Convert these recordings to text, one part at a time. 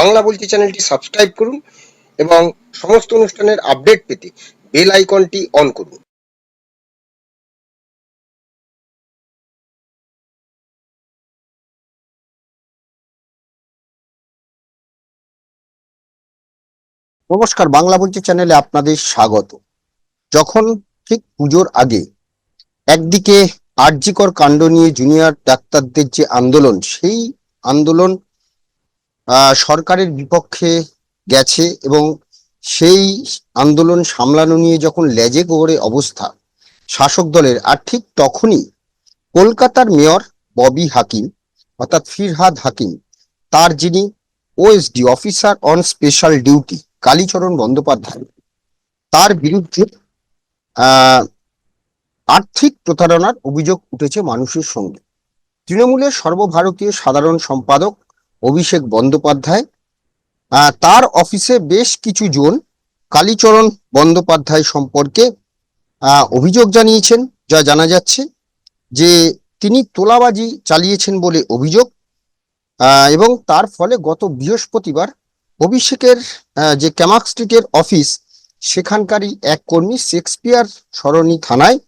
বাংলা বলছি চ্যানেলটি সাবস্ক্রাইব করুন এবং সমস্ত অনুষ্ঠানের আপডেট পেতে বেল আইকনটি অন করুন। নমস্কার, বাংলা বলছি চ্যানেলে আপনাদের স্বাগত। যখন ঠিক পুজোর আগে একদিকে আরজিকর কাণ্ড নিয়ে জুনিয়র ডাক্তারদের যে আন্দোলন, সেই আন্দোলন সরকারের বিপক্ষে গেছে এবং সেই আন্দোলন সামলানো নিয়ে যখন লেজে গোবরে অবস্থা, শাসক দলের, আর ঠিক তখনই কলকাতার মেয়র ববি হাকিম, অর্থাৎ ফিরহাদ হাকিম, তার যিনি OSD officer on special duty, Kalicharan Bandyopadhyay, তার বিরুদ্ধে আর্থিক প্রতারণার অভিযোগ উঠেছে মানুষের সঙ্গে। তৃণমূলের সর্বভারতীয় সাধারণ সম্পাদক অভিষেক বন্দ্যোপাধ্যায়। তার অফিসে বেশ কিছু জন কালীচরণ বন্দ্যোপাধ্যায় সম্পর্কে অভিযোগ জানিয়েছেন, যা জানা যাচ্ছে যে তিনি তোলাবাজি চালিয়েছেন বলে অভিযোগ এবং তার ফলে গত বৃহস্পতিবার অভিষেকের যে ক্যামাক স্ট্রিটের অফিস, সেখানকারই এক কর্মী শেক্সপিয়ার সরণি থানায়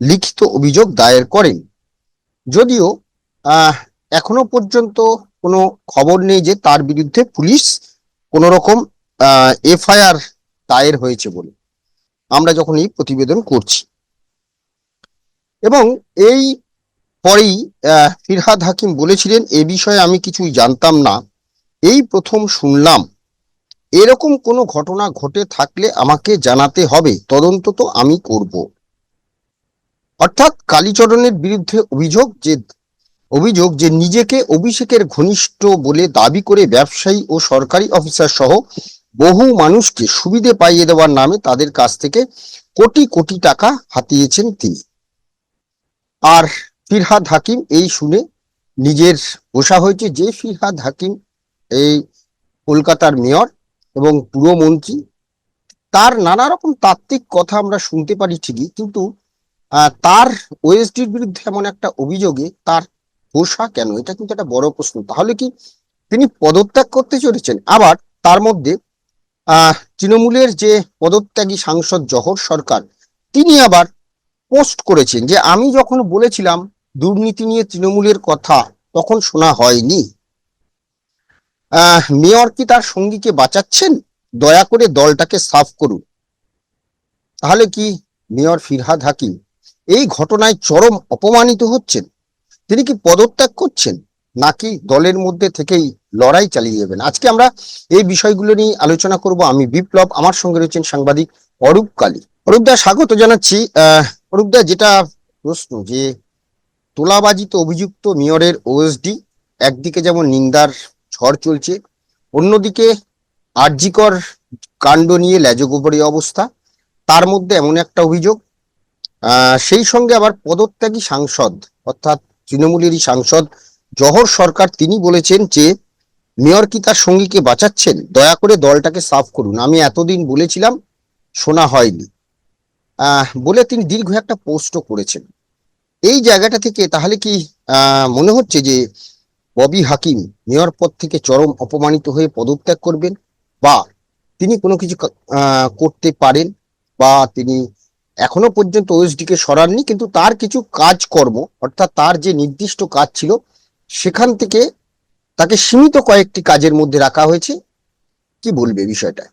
লিখিত অভিযোগ দায়ের করেন। যদিও এখনও পর্যন্ত কোনো খবর নেই যে তার বিরুদ্ধে পুলিশ কোনো রকম এফআইআর দায়ের হয়েছে বলে। আমরা যখন এই প্রতিবেদন করছি। এবং এই পরেই ফিরহাদ হাকিম বলেছিলেন, এ বিষয়ে আমি কিছুই জানতাম না। এই প্রথম শুনলাম। এরকম কোনো ঘটনা ঘটে থাকলে আমাকে জানাতে হবে। তদন্ত তো আমি করব। অর্থাৎ কালীচরণের বিরুদ্ধে অভিযোগ যে অভিযোগ যে নিজেকে অভিষেকের ঘনিষ্ঠ বলে দাবি করে ব্যবসায়ী ও সরকারি অফিসার সহ বহু মানুষকে সুবিধে পাইয়ে দেওয়ার নামে তাদের কাছ থেকে কোটি কোটি টাকা হাতিয়েছেন তিনি। আর ফিরহাদ হাকিম এই শুনে নিজের বসা হয়েছে যে ফিরহাদ হাকিম এই কলকাতার মেয়র এবং পুরমন্ত্রী তার নানা রকম তাত্ত্বিক কথা আমরা শুনতে পারি ঠিকই, কিন্তু তার ওএসডির বিরুদ্ধে এমন একটা অভিযোগে তার বসা কেন? এটা কিন্তু একটা বড় প্রশ্ন। তাহলে কি তিনি পদত্যাগ করতে চলেছেন? আবার তার মধ্যে, আহ, তৃণমূলের যে পদত্যাগী সাংসদ জহর সরকার, তিনি আবার পোস্ট করেছেন যে, আমি যখন বলেছিলাম দুর্নীতি নিয়ে তৃণমূলের কথা, তখন শোনা হয়নি। আহ, মেয়র কি তার সঙ্গীকে বাঁচাচ্ছেন? দয়া করে দলটাকে সাফ করুন। তাহলে কি মেয়র ফিরহাদ হাকিম এই ঘটনায় চরম অপমানিত হচ্ছেন? তিনি কি পদত্যাগ করছেন? নাকি দলের মধ্যে থেকেই লড়াই চালিয়ে যাবেন? আজকে আমরা এই বিষয়গুলো নিয়ে আলোচনা করব। আমি বিপ্লব, আমার সঙ্গে রয়েছেন সাংবাদিক অরূপ কালী। অরূপদা স্বাগত জানাচ্ছি। আহ অরূপদা যেটা প্রশ্ন যে তোলাবাজিতে অভিযুক্ত মেয়রের ওএসডি একদিকে যেমন নিন্দার ঝড় চলছে, অন্যদিকে আরজিকর কাণ্ড নিয়ে লেজগোবরী অবস্থা, তার মধ্যে এমন একটা অভিযোগ। সেই সঙ্গে আবার পদত্যাগী সাংসদ, অর্থাৎ তৃণমূলেরই সাংসদ জহর সরকার তিনি বলেছেন যে, মেয়র কি তার সঙ্গীকে বাঁচাচ্ছেন? দয়া করে দলটাকে সাফ করুন। আমি এতদিন বলেছিলাম, শোনা হয়নি। বলে তিনি দীর্ঘ একটা পোস্টও করেছেন। এই জায়গাটা থেকে তাহলে কি মনে হচ্ছে যে ববি হাকিম মেয়র পদ থেকে চরম অপমানিত হয়ে পদত্যাগ করবেন? বা তিনি কোনো কিছু করতে পারেন? বা তিনি এখনও পর্যন্ত ওএসডি কে সরাননি, কিন্তু তার কিছু কাজকর্ম, অর্থাৎ তার যে নির্দিষ্ট কাজ ছিল, সেখান থেকে তাকে সীমিত কয়েকটি কাজের মধ্যে রাখা হয়েছে। কি বলবে বিষয়টা?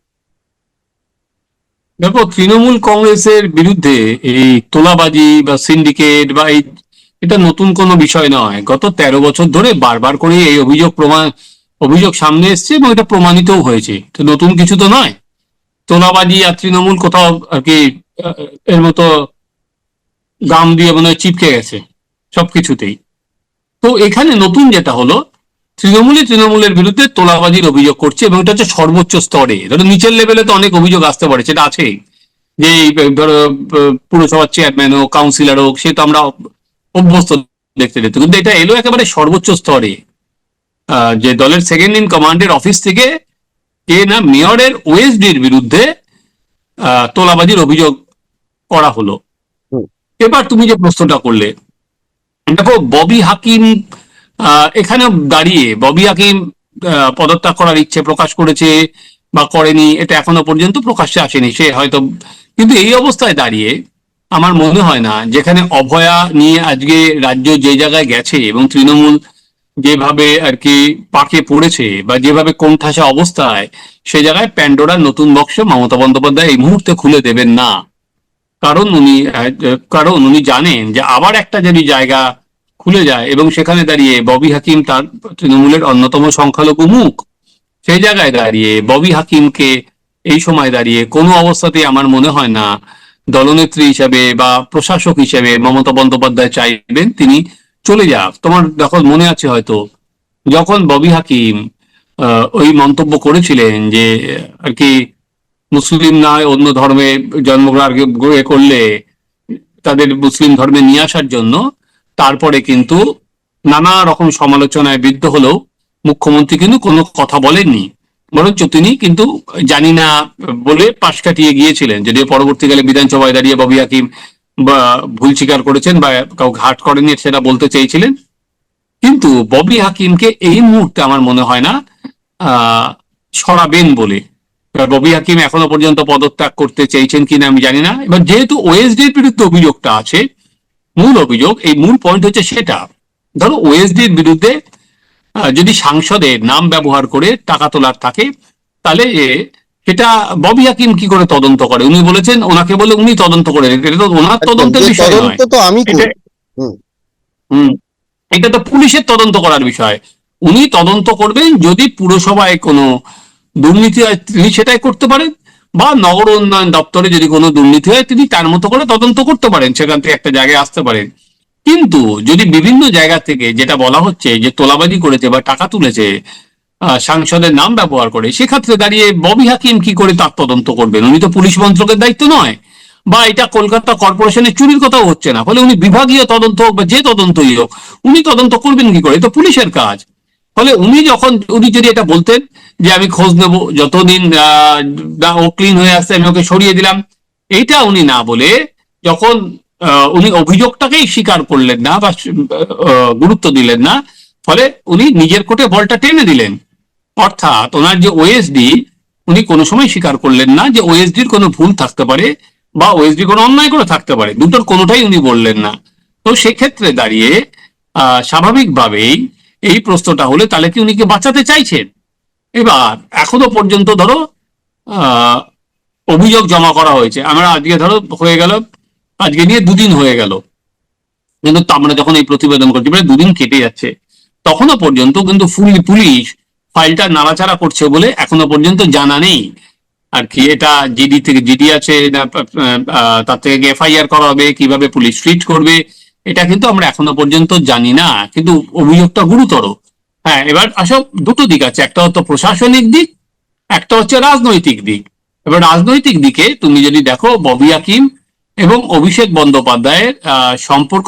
দেখো, তৃণমূল কংগ্রেসের বিরুদ্ধে এই তোলাবাজি বা সিন্ডিকেট বা এই এটা নতুন কোনো বিষয় নয়। গত তেরো বছর ধরে বারবার করে এই অভিযোগ প্রমাণ অভিযোগ সামনে এসছে এবং এটা প্রমাণিতও হয়েছে। তো নতুন কিছু তো নয়। তোলাবাজি আর তৃণমূল কোথাও আর কি এর মতো গাম দিয়ে মনে চিপকে গেছে সবকিছুতেই তো এখানে নতুন যেটা হলো, তৃণমূলই তৃণমূলের বিরুদ্ধে তোলাবাজির অভিযোগ করছে এবং এটা হচ্ছে সর্বোচ্চ স্তরে। ধরো নিচের লেভেলে তো অনেক অভিযোগ আসতে পারে, সেটা আছেই। যে ধরো পুরসভার চেয়ারম্যান হোক কাউন্সিলর হোক, সে তো আমরা অভ্যস্ত দেখতে দেখতে কিন্তু এটা এলো একেবারে সর্বোচ্চ স্তরে। যে দলের সেকেন্ড ইন কমান্ডের অফিস থেকে কে না মেয়রের ওএসডির বিরুদ্ধে তোলাবাজির অভিযোগ করা হলো। এবার তুমি যে প্রশ্নটা করলে দেখো ববি হাকিম এখানে দাঁড়িয়ে ববি হাকিম পদত্যাগ করার ইচ্ছে প্রকাশ করেছে বা করেনি এটা এখনও পর্যন্ত প্রকাশ্যে আসেনি সে হয়তো কিন্তু এই অবস্থায় দাঁড়িয়ে আমার মনে হয় না যেখানে অভয়া নিয়ে আজকে রাজ্য যে জায়গায় গেছে এবং তৃণমূল যেভাবে আর কি পাকে পড়েছে বা যেভাবে কোণঠাসা অবস্থায়, সে জায়গায় প্যান্ডোরার নতুন বক্স মমতা বন্দ্যোপাধ্যায় এই মুহূর্তে খুলে দেবেন না। কারণ উনি কারণ উনি জানেন যে আবার একটা যদি জায়গা খুলে যায় এবং সেখানে দাঁড়িয়ে ববি হাকিম তার তৃণমূলের অন্যতম সংখ্যালঘু মুখ, সেই জায়গায় দাঁড়িয়ে ববি হাকিমকে এই সময় দাঁড়িয়ে কোনো অবস্থাতেই আমার মনে হয় না দলনেত্রী হিসাবে বা প্রশাসক হিসেবে মমতা বন্দ্যোপাধ্যায় চাইবেন তিনি চলে যা। তোমার যখন মনে আছে হয়তো, যখন ববি হাকিম ওই মন্তব্য করেছিলেন যে, আর কি মুসলিম নয় অন্য ধর্মে জন্মগ্রহণ করলে তাদের মুসলিম ধর্মে নিয়ে আসার জন্য, তারপরে কিন্তু নানা রকম সমালোচনায় বিদ্ধ হলেও মুখ্যমন্ত্রী কিন্তু কোনো কথা বলেননি। বরঞ্চ তিনি কিন্তু জানি না বলে পাশ কাটিয়ে গিয়েছিলেন। যদিও পরবর্তীকালে বিধানসভায় দাঁড়িয়ে ববি হাকিম বা ভুল স্বীকার করেছেন বা কাউকে হাট করেনি সেটা বলতে চেয়েছিলেন। কিন্তু ববি হাকিমকে এই মুহূর্তে আমার মনে হয় না সরাবেন বলে। ববি হাকিম এখনও পর্যন্ত পদত্যাগ করতে চেয়েছেন কিনা আমি জানি না। এবার যেহেতু ওএসডির বিরুদ্ধে অভিযোগটা আছে, মূল অভিযোগ, এই মূল পয়েন্ট হচ্ছে সেটা। ধরো ওএসডির বিরুদ্ধে যদি সাংসদের নাম ব্যবহার করে টাকা তোলার থাকে, তাহলে সেটা ববি হাকিম কি করে তদন্ত করে? উনি বলেছেন ওনাকে বলে উনি তদন্ত করে এটা তো ওনার তদন্তের বিষয় নয়। তো আমি এটা হুম। এটা তো পুলিশের তদন্ত করার বিষয়। উনি তদন্ত করবেন যদি পুরসভায় কোনো দুর্নীতি হয় তিনি সেটাই করতে পারেন। বা নগর উন্নয়ন দপ্তরে যদি কোনো দুর্নীতি হয় তিনি তার মতো করে তদন্ত করতে পারেন সেখান থেকে একটা জায়গায় আসতে পারেন। কিন্তু যদি বিভিন্ন জায়গা থেকে যেটা বলা হচ্ছে যে তোলাবাজি করেছে বা টাকা তুলেছে সাংসদের নাম ব্যবহার করে। সেক্ষেত্রে দাঁড়িয়ে ববি হাকিম কি করে তার তদন্ত করবেন? উনি তো পুলিশ মন্ত্রকের দায়িত্ব নয়। বা এটা কলকাতা কর্পোরেশনের চুরির কথাও হচ্ছে না। ফলে উনি বিভাগীয় তদন্ত হোক বা যে তদন্তই হোক, উনি তদন্ত করবেন কি করে? তো পুলিশের কাজ। ফলে উনি যখন, উনি যদি এটা বলতেন যে আমি খোঁজ নেব, যতদিন ও ক্লিন হয়ে আসছে, আমি ওকে সরিয়ে দিলাম এইটা উনি না বলে যখন উনি অভিযোগটাকেই স্বীকার করলেন না বা গুরুত্ব দিলেন না, ফলে উনি নিজের কোটে বলটা টেনে দিলেন। অর্থাৎ ওনার যে ওএসডি উনি কোনো সময় স্বীকার করলেন না যে ওএসডির কোনো ভুল থাকতে পারে বা ওএসডি কোনো অন্যায় করে থাকতে পারে। দুটোর কোনোটাই উনি বললেন না। তো সেক্ষেত্রে দাঁড়িয়ে স্বাভাবিকভাবেই এই প্রশ্নটা হলে, তাহলে কি উনি কি বাঁচাতে চাইছেন? এবার, এখনও পর্যন্ত ধরো অভিযোগ জমা করা হয়েছে। আমরা আজকে ধরো হয়ে গেল, আজকে নিয়ে দুদিন হয়ে গেল। কিন্তু আমরা যখন এই প্রতিবেদন করছি প্রায় দুদিন কেটে যাচ্ছে, তখনও পর্যন্ত কিন্তু ফুল পুলিশ ফাইলটা নাড়াচাড়া করছে বলে এখনও পর্যন্ত জানা নেই। আর কি এটা জিডি থেকে জিডি আছে তার থেকে এফআইআর করা হবে কীভাবে পুলিশ ট্রিট করবে এটা কিন্তু আমরা এখনও পর্যন্ত জানি না কিন্তু অভিযোগটা গুরুতর। হ্যাঁ এবার আসব দুটো দিক আছে একটা হচ্ছে প্রশাসনিক দিক একটা হচ্ছে রাজনৈতিক দিক। এবার রাজনৈতিক দিকে তুমি যদি দেখো ববি হাকিম এবং অভিষেক বন্দ্যোপাধ্যায়ের সম্পর্ক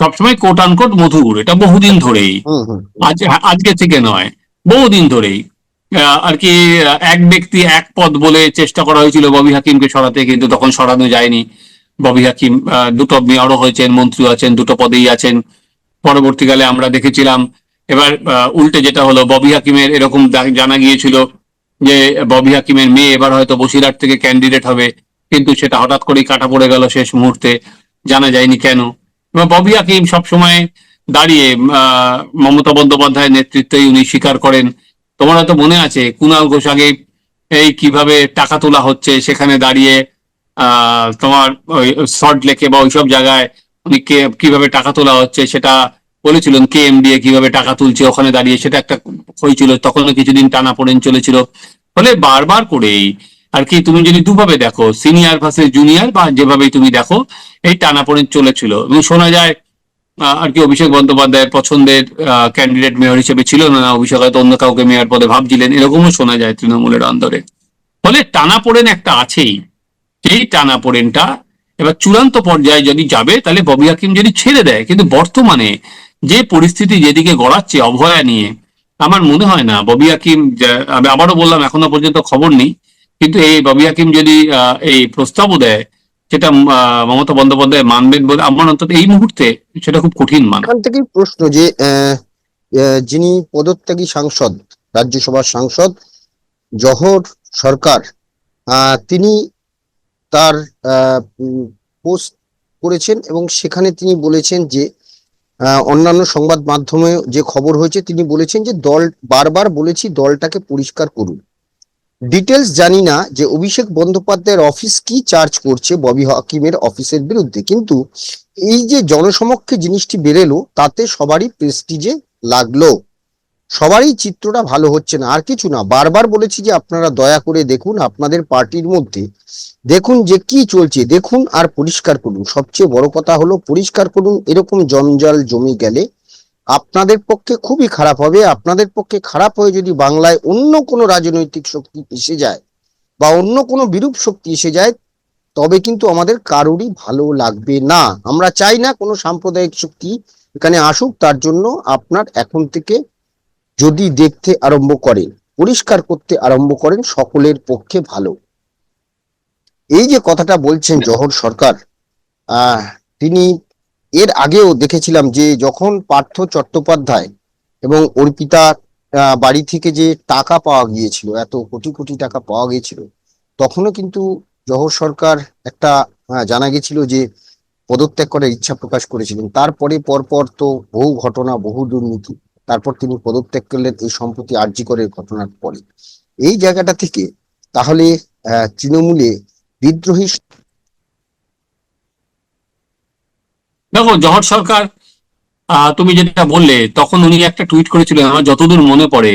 সবসময় কোট আনকোট মধুর এটা বহুদিন ধরেই। আজকে থেকে নয়। বহুদিন ধরেই আর কি এক ব্যক্তি এক পদ বলে চেষ্টা করা হয়েছিল ববি হাকিমকে সরাতে, কিন্তু তখন সরানো যায়নি। ববি হাকিম দুটো মেয়রও হয়েছেন, মন্ত্রী আছেন, দুটো পদেই আছেন। পরবর্তীকালে আমরা দেখেছিলাম, এবার উল্টে যেটা হলো, ববি হাকিমের এরকম জানা গিয়েছিল যে ববি হাকিমের মেয়ে এবার হয়তো বসিরহাট থেকে ক্যান্ডিডেট হবে, কিন্তু সেটা হঠাৎ করেই কাটা পড়ে গেল শেষ মুহূর্তে, জানা যায়নি কেন। এবার ববি হাকিম সবসময় দাঁড়িয়ে মমতা বন্দ্যোপাধ্যায়ের নেতৃত্বেই উনি স্বীকার করেন। তোমার হয়তো মনে আছে কুণাল ঘোষ আগে এই কীভাবে টাকা তোলা হচ্ছে, সেখানে দাঁড়িয়ে তোমার ওই শর্ট লেকে বা ওইসব জায়গায় উনি কে, কীভাবে টাকা তোলা হচ্ছে সেটা বলেছিলেন কে এম দিয়ে কীভাবে টাকা তুলছে, ওখানে দাঁড়িয়ে সেটা একটা হয়েছিল, তখনও কিছুদিন টানা পড়েন চলেছিল। ফলে বারবার করেই, আর কি তুমি যদি দুভাবে দেখো সিনিয়র ভার্সেস জুনিয়র বা যেভাবেই তুমি দেখো, এই টানাপোড়েন চলেছিল। এবং শোনা যায় আর কি অভিষেক বন্দ্যোপাধ্যায়ের পছন্দের ক্যান্ডিডেট মেয়র হিসেবে ছিল না অভিষেক হয়তো অন্য কাউকে মেয়র পদে ভাবছিলেন, এরকমও শোনা যায় তৃণমূলের অন্দরে ফলে টানা টানাপোড়েন একটা আছেই। সেই টানাপোড়েনটা এবার চূড়ান্ত পর্যায়ে যদি যাবে, তাহলে ববি হাকিম যদি ছেড়ে দেয়, কিন্তু বর্তমানে যে পরিস্থিতি যেদিকে গড়াচ্ছে অভয়া নিয়ে, আমার মনে হয় না ববি হাকিম আমি আবারও বললাম, এখনও পর্যন্ত খবর নেই, কিন্তু এই ববি হাকিম যদি এই প্রস্তাবও দেয় আহ, মমতা বন্দ্যোপাধ্যায় মানবেন বলে আমার অন্তত এই মুহূর্তে সেটা খুব কঠিন মানা এখান থেকেই প্রশ্ন যে যিনি পদত্যাগী সাংসদ রাজ্যসভার সাংসদ জহর সরকার তিনি তার পোস্ট করেছেন এবং সেখানে তিনি বলেছেন যে অন্যান্য সংবাদ মাধ্যমে যে খবর হয়েছে তিনি বলেছেন যে দল বারবার বলেছি দলটাকে পরিষ্কার করুন। ডিটেলস জানি না যে অভিষেক বন্দ্যোপাধ্যায়ের অফিস কি চার্জ করছে ববি হাকিমের অফিসের বিরুদ্ধে। কিন্তু এই যে জনসমক্ষে জিনিসটি বেরেলো, তাতে সবারই প্রেস্টিজে লাগল। সবারই চিত্রটা ভালো হচ্ছে না, আর কিছু না। বারবার বলেছি যে আপনারা দয়া করে দেখুন আপনাদের পার্টির মধ্যে। দেখুন যে কি চলছে, দেখুন আর পরিষ্কার করুন। সবচেয়ে বড় কথা হলো পরিষ্কার করুন, এরকম জঞ্জাল জমে গেলে আপনাদের পক্ষে খুবই খারাপ হবে। আপনাদের পক্ষে খারাপ হয়ে যদি বাংলায় অন্য কোনো রাজনৈতিক শক্তি এসে যায় বা অন্য কোনো বিরূপ শক্তি এসে যায়, তবে কিন্তু আমাদের কারোরই ভালো লাগবে না। আমরা চাই না কোনো সাম্প্রদায়িক শক্তি এখানে আসুক, তার জন্য আপনার এখন থেকে যদি দেখতে আরম্ভ করেন, পরিষ্কার করতে আরম্ভ করেন, সকলের পক্ষে ভালো। এই যে কথাটা বলছেন জহর সরকার, আহ, তিনি এর আগেও দেখেছিলাম যে যখন পার্থ চট্টোপাধ্যায় এবং অর্পিতা বাড়ি থেকে যে টাকা পাওয়া গিয়েছিল এত কোটি কোটি টাকা পাওয়া গিয়েছিল তখনও কিন্তু জহর সরকার একটা জানা গেছিল যে পদত্যাগ করার ইচ্ছা প্রকাশ করেছিলেন। তারপরে পরপর তো বহু ঘটনা বহু দুর্নীতি তারপর তিনি পদত্যাগ করলেন এই সম্প্রতি আর্জি করের ঘটনার পরে। এই জায়গাটা থেকে তাহলে আহ, তৃণমূলে বিদ্রোহী দেখো, জহর সরকার তুমি যেটা বললে, তখন উনি একটা টুইট করেছিলেন, আমার যতদূর মনে পড়ে,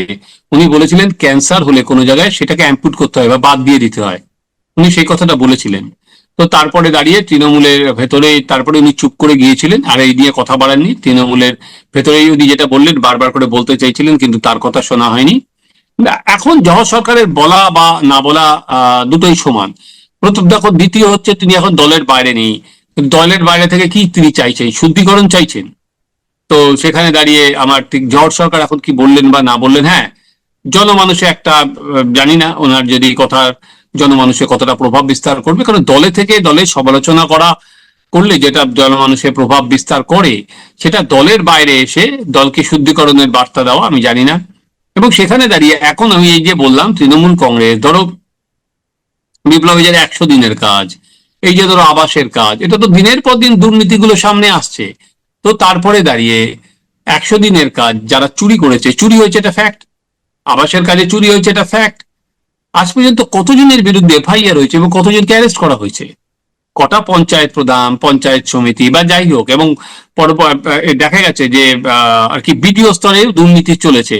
উনি বলেছিলেন ক্যান্সার হলে কোনো জায়গায় সেটাকে অ্যাম্পুট করতে হয় বা বাদ দিয়ে দিতে হয়। উনি সেই কথাটা বলেছিলেন। তো তারপরে দাঁড়িয়ে তৃণমূলের ভেতরে, তারপরে উনি চুপ করে গিয়েছিলেন, আর এই নিয়ে কথা বাড়াননি। তৃণমূলের ভেতরেই উনি যেটা বললেন, বারবার করে বলতে চাইছিলেন, কিন্তু তার কথা শোনা হয়নি। এখন জহর সরকারের বলা বা না বলা দুটোই সমান। প্রথম, দেখো, দ্বিতীয় হচ্ছে তিনি এখন দলের বাইরে নেই। দলের বাইরে থেকে কি তিনি চাইছেন? শুদ্ধিকরণ চাইছেন। তো সেখানে দাঁড়িয়ে আমার ঠিক জহর সরকার এখন কি বললেন বা না বললেন হ্যাঁ জনমানুষে একটা জানি না, ওনার যদি কথা জনমানুষে কতটা প্রভাব বিস্তার করবে, কারণ দলে থেকে দলের সমালোচনা করা করলে যেটা জনমানুষে প্রভাব বিস্তার করে, সেটা দলের বাইরে এসে দলকে শুদ্ধিকরণের বার্তা দেওয়া আমি জানি না। এবং সেখানে দাঁড়িয়ে এখন আমি এই যে বললাম, তৃণমূল কংগ্রেস, ধরো, বিপ্লবী যে একশো দিনের কাজ এই যে ধরো আবাসের কাজ, এটা তো দিনের পর দিন দুর্নীতিগুলো সামনে আসছে। তো তারপরে দাঁড়িয়ে একশো দিনের কাজ যারা চুরি করেছে, চুরি হয়েছে এটা ফ্যাক্ট আবাসের কাজে চুরি হয়েছে এটা ফ্যাক্ট আজ পর্যন্ত কতজনের বিরুদ্ধে এফআইআর হয়েছে এবং কতজনকে অ্যারেস্ট করা হয়েছে? কটা পঞ্চায়েত প্রধান, পঞ্চায়েত সমিতি বা যাই হোক, এবং দেখা গেছে যে আর কি বিডিও স্তরে দুর্নীতি চলেছে।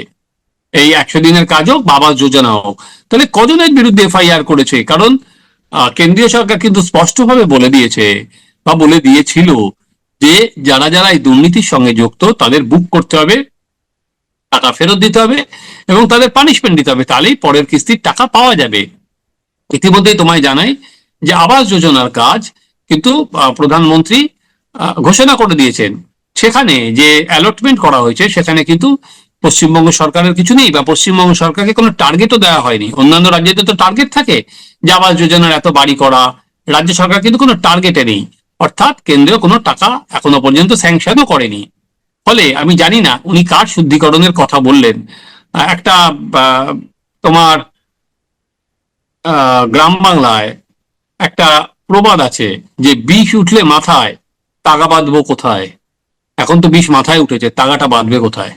এই একশো দিনের কাজ হোক বাবা যোজনা হোক। তাহলে কজনের বিরুদ্ধে এফআইআর করেছে? কারণ কেন্দ্রীয় সরকার কিন্তু স্পষ্টভাবে বলে দিয়েছে বা বলে দিয়েছিল যে যারা যারা এই দুর্নীতির সঙ্গে যুক্ত, তাদের বুক করতে হবে, টাকা ফেরত দিতে হবে এবং তাদের পানিশমেন্ট দিতে হবে। তাহলেই পরের কিস্তির টাকা পাওয়া যাবে। ইতিমধ্যেই তোমায় জানাই যে আবাস যোজনার কাজ কিন্তু প্রধানমন্ত্রী ঘোষণা করে দিয়েছেন। সেখানে যে অ্যালটমেন্ট করা হয়েছে, সেখানে কিন্তু পশ্চিমবঙ্গ সরকারের কিছু নেই বা পশ্চিমবঙ্গ সরকারকে কোনো টার্গেটও দেওয়া হয়নি। অন্যান্য রাজ্যেতে তো টার্গেট থাকে। যে আবাস যোজনার এত বাড়ি করা, রাজ্য সরকার কিন্তু কোনো টার্গেটে নেই। অর্থাৎ কেন্দ্রীয় কোনো টাকা এখনও পর্যন্ত স্যাংশনও করেনি। ফলে আমি জানি না উনি কার শুদ্ধিকরণের কথা বললেন। একটা তোমার গ্রাম বাংলায় একটা প্রবাদ আছে যে বিষ উঠলে মাথায়, তাগা বাঁধবো কোথায়? এখন তো বিষ মাথায় উঠেছে, তাগাটা বাঁধবে কোথায়?